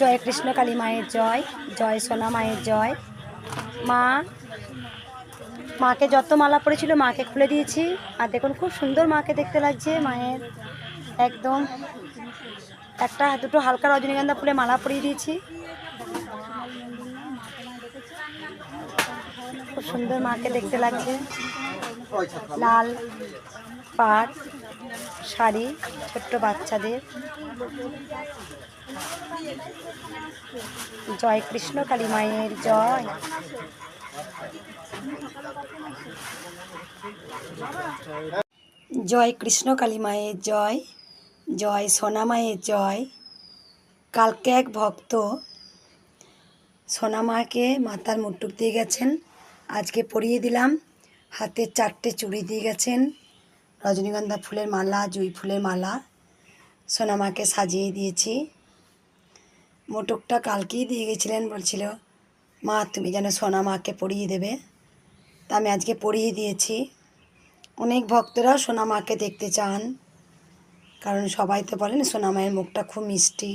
জয় কৃষ্ণ কালী মায়ের জয় জয় সোনা মায়ের জয়। মা, মাকে যত মালা পড়েছিল, মাকে খুলে দিয়েছি। আর দেখুন, খুব সুন্দর মাকে দেখতে লাগছে মায়ের। একদম একটা, দুটো হালকা রজনীগন্ধা ফুলে মালা পরিয়ে দিয়েছি। খুব সুন্দর মাকে দেখতে লাগছে। লাল পাড়। শাড়ি ছোট্ট বাচ্চাদের। জয় কৃষ্ণ কালী মায়ের জয়। জয় কৃষ্ণ কালী মায়ের জয় জয় সোনা মায়ের জয়। কালকে এক ভক্ত সোনা মাকে মাথার মুটুক দিয়ে গেছেন। আজকে পরিয়ে দিলাম, হাতে চারটে চুড়ি দিয়ে গেছেন। রজনীগন্ধা ফুলের মালা, জুই ফুলের মালা সোনামাকে সাজিয়ে দিয়েছি। মোটকটা কালকেই দিয়ে গেছিলেন, বলছিল, মা, তুমি যেন সোনা মাকে পরিয়ে দেবে। তা আমি আজকে পরিয়ে দিয়েছি। অনেক ভক্তরা সোনামাকে দেখতে চান, কারণ সবাই তো বলেন সোনামায়ের মুখটা খুব মিষ্টি,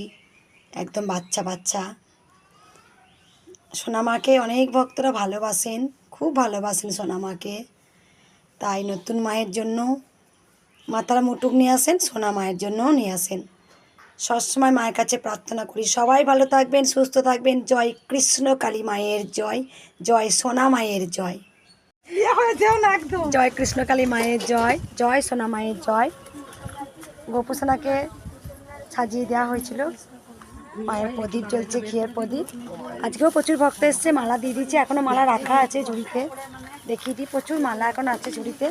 একদম বাচ্চা বাচ্চা। সোনামাকে অনেক ভক্তরা ভালোবাসেন, খুব ভালোবাসেন সোনা মাকে তাই নতুন মায়ের জন্য মাতারা মুটুক নিয়ে আসেন সোনা মায়ের জন্যও নিয়ে আসেন। সবসময় মায়ের কাছে প্রার্থনা করি সবাই ভালো থাকবেন সুস্থ থাকবেন জয় কৃষ্ণ কালী মায়ের জয় জয় সোনা মায়ের জয়। জয় কৃষ্ণ কালী মায়ের জয় জয় সোনা মায়ের জয়। গোপুসোনাকে সাজিয়ে দেওয়া হয়েছিল। মায়ের প্রদীপ জ্বলছে ঘিয়ের প্রদীপ। আজকেও প্রচুর ভক্ত এসছে মালা দিয়ে দিচ্ছে এখনও মালা রাখা আছে ঝুড়িতে। দেখিয়ে দিই, প্রচুর মালা এখন আছে ঝুড়িতে।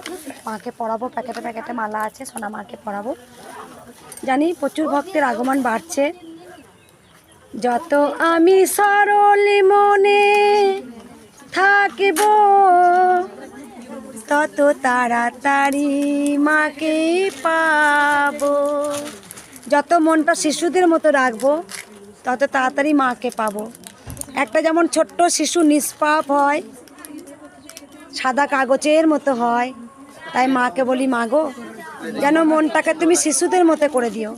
মাকে পড়াবো প্যাকেটে প্যাকেটে মালা আছে, সোনা মাকে পড়াবো জানি প্রচুর ভক্তের আগমন বাড়ছে। যত আমি সরল মনে থাকিব, তত তাড়াতাড়ি মাকে পাব। যত মনটা শিশুদের মতো রাখব, তত তাড়াতাড়ি মাকে পাবো। একটা যেমন ছোট্ট শিশু নিষ্পাপ হয় সাদা কাগজের মতো হয়। তাই মাকে বলি মাগো যেন মনটাকে তুমি শিশুদের মতো করে দিও।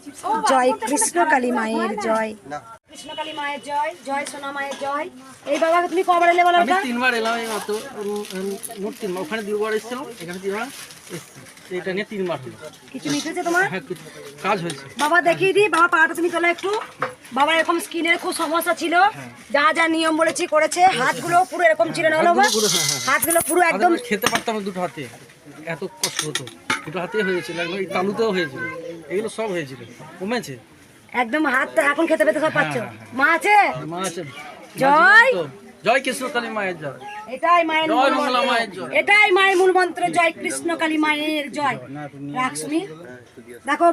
জয় কৃষ্ণ কালী মায়ের জয়। কৃষ্ণ কালী মায়ের জয় জয় সোনা মায়ের জয়। এই বাবাকে তুমি কবার এলে বলো আমি তিনবার এলাম এই মাত্র উম, উম, মোট তিনবার। ওখানে দুবার এসেছিলাম এখানে তিনবার এটা নিয়ে তিনবার হলো। কিছু নিতেছে তোমার? হ্যাঁ কাজ হয়েছে। বাবা দেখিয়ে দিই বাবা পাটা তুমি তোলো একটু। বাবা এরকম স্কিনের খুব সমস্যা ছিল। যা যা নিয়ম বলেছি করেছে হাতগুলো পুরো এরকম ছিল না বাবা? হ্যাঁ, হ্যাঁ। হাতগুলো পুরো একদম খেতে পারতাম দুটো হাতে। এত কষ্ট হতো। দুটো হাতে হয়েছিল একদম এই তালুতেও হয়েছিল। এগুলো সব হয়েছিল কমেছে। একদম হাত এখন খেতে পেতে সব পাচ্ছ। মা আছে? মা আছে। জয়। জয় কৃষ্ণ কালী মায়ের জয়। এটাই মায়ের জয় মূল মঙ্গলা। মায়ের জয়। এটাই মায়ের মূল মন্ত্র। জয় কৃষ্ণ কালী মায়ের জয়। রাখসমি দেখো